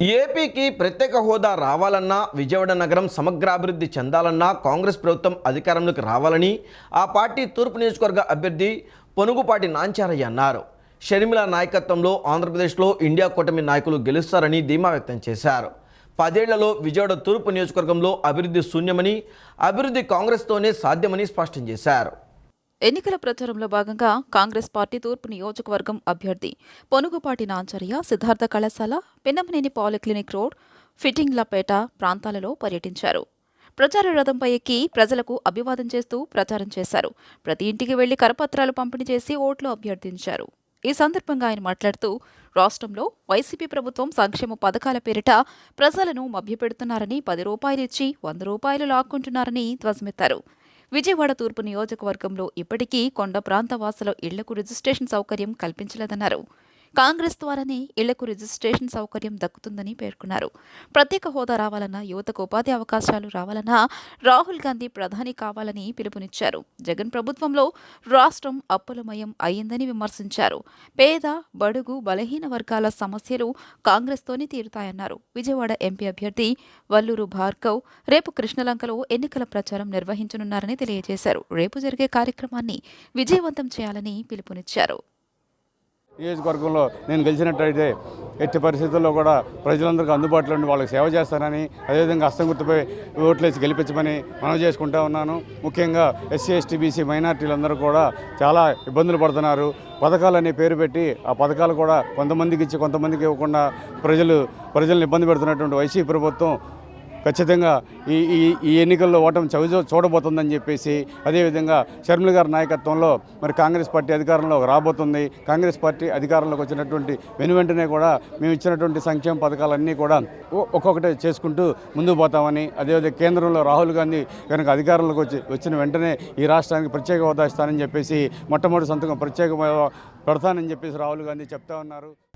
ఏపీకి ప్రత్యేక హోదా రావాలన్నా విజయవాడ నగరం సమగ్రాభివృద్ధి చెందాలన్నా కాంగ్రెస్ ప్రభుత్వం అధికారంలోకి రావాలని ఆ పార్టీ తూర్పు నియోజకవర్గ అభ్యర్థి పొనుగుపాటి నాంచారయ్య అన్నారు. షర్మిల నాయకత్వంలో ఆంధ్రప్రదేశ్లో ఇండియా కూటమి నాయకులు గెలుస్తారని ధీమా వ్యక్తం చేశారు. పదేళ్ళలో విజయవాడ తూర్పు నియోజకవర్గంలో అభివృద్ధి శూన్యమని అభివృద్ధి కాంగ్రెస్తోనే సాధ్యమని స్పష్టం చేశారు. ఎన్నికల ప్రచారంలో భాగంగా కాంగ్రెస్ పార్టీ తూర్పు నియోజకవర్గం అభ్యర్థి పొనుగుపాటి నాంచర్య సిద్ధార్థ కళాశాల పిన్నమనేని పాలిక్లినిక్ రోడ్ ఫిట్టింగ్లపేట ప్రాంతాలలో పర్యటించారు. ప్రచార రథంపై ఎక్కి ప్రజలకు అభివాదం చేస్తూ ప్రచారం చేశారు. ప్రతి ఇంటికి వెళ్ళి కరపత్రాలు పంపిణీ చేసి ఓట్లు అభ్యర్థించారు. ఈ సందర్భంగా ఆయన మాట్లాడుతూ రాష్ట్రంలో వైసీపీ ప్రభుత్వం సంక్షేమ పథకాల పేరిట ప్రజలను మభ్యపెడుతున్నారని పది రూపాయలు ఇచ్చి వంద రూపాయలు లాక్కుంటున్నారని ధ్వజమెత్తారు. విజయవాడ తూర్పు నియోజకవర్గంలో ఇప్పటికీ కొండ ప్రాంత వాసుల ఇళ్ళకు రిజిస్ట్రేషన్ సౌకర్యం కల్పించలేదన్నారు. కాంగ్రెస్ ద్వారానే ఇళ్ళకు రిజిస్ట్రేషన్ సౌకర్యం దక్కుతుందని పేర్కొన్నారు. ప్రత్యేక హోదా రావాలన్నా యువతకు ఉపాధి అవకాశాలు రావాలన్నా రాహుల్ గాంధీ ప్రధాని కావాలని పిలుపునిచ్చారు. జగన్ ప్రభుత్వంలో రాష్ట్రం అప్పులమయం అయ్యిందని విమర్శించారు. పేద బడుగు బలహీన వర్గాల సమస్యలు కాంగ్రెస్తోనే తీరుతాయన్నారు. విజయవాడ ఎంపీ అభ్యర్థి వల్లూరు భార్గవ్ రేపు కృష్ణలంకలో ఎన్నికల ప్రచారం నిర్వహించనున్నారని తెలియజేశారు. రేపు జరిగే కార్యక్రమాన్ని విజయవంతం చేయాలని పిలుపునిచ్చారు. నియోజకవర్గంలో నేను గెలిచినట్టయితే ఎట్టి పరిస్థితుల్లో కూడా ప్రజలందరికీ అందుబాటులో ఉండి వాళ్ళకి సేవ చేస్తానని అదేవిధంగా అస్తం గుర్తుపై ఓట్లేసి గెలిపించమని మనవి చేసుకుంటా ఉన్నాను. ముఖ్యంగా ఎస్సీ ఎస్టీ బీసీ మైనార్టీలందరూ కూడా చాలా ఇబ్బందులు పడుతున్నారు. పథకాలు అనే పేరు పెట్టి ఆ పథకాలు కూడా కొంతమందికి ఇచ్చి కొంతమందికి ఇవ్వకుండా ప్రజలు ప్రజలను ఇబ్బంది పెడుతున్నటువంటి వైసీపీ ప్రభుత్వం ఖచ్చితంగా ఈ ఈ ఈ ఎన్నికల్లో ఓటమి చవిచో చూడబోతుందని చెప్పేసి అదేవిధంగా షర్మిల గారి నాయకత్వంలో మరి కాంగ్రెస్ పార్టీ అధికారంలో రాబోతుంది. కాంగ్రెస్ పార్టీ అధికారంలోకి వచ్చినటువంటి వెను వెంటనే కూడా మేము ఇచ్చినటువంటి సంక్షేమ పథకాలన్నీ కూడా ఒక్కొక్కటి చేసుకుంటూ ముందుకు పోతామని అదేవిధంగా కేంద్రంలో రాహుల్ గాంధీ కనుక అధికారంలోకి వచ్చి వచ్చిన వెంటనే ఈ రాష్ట్రానికి ప్రత్యేక హోదా ఇస్తానని చెప్పేసి మొట్టమొదటి సంతకం ప్రత్యేక పెడతానని చెప్పేసి రాహుల్ గాంధీ చెప్తా ఉన్నారు.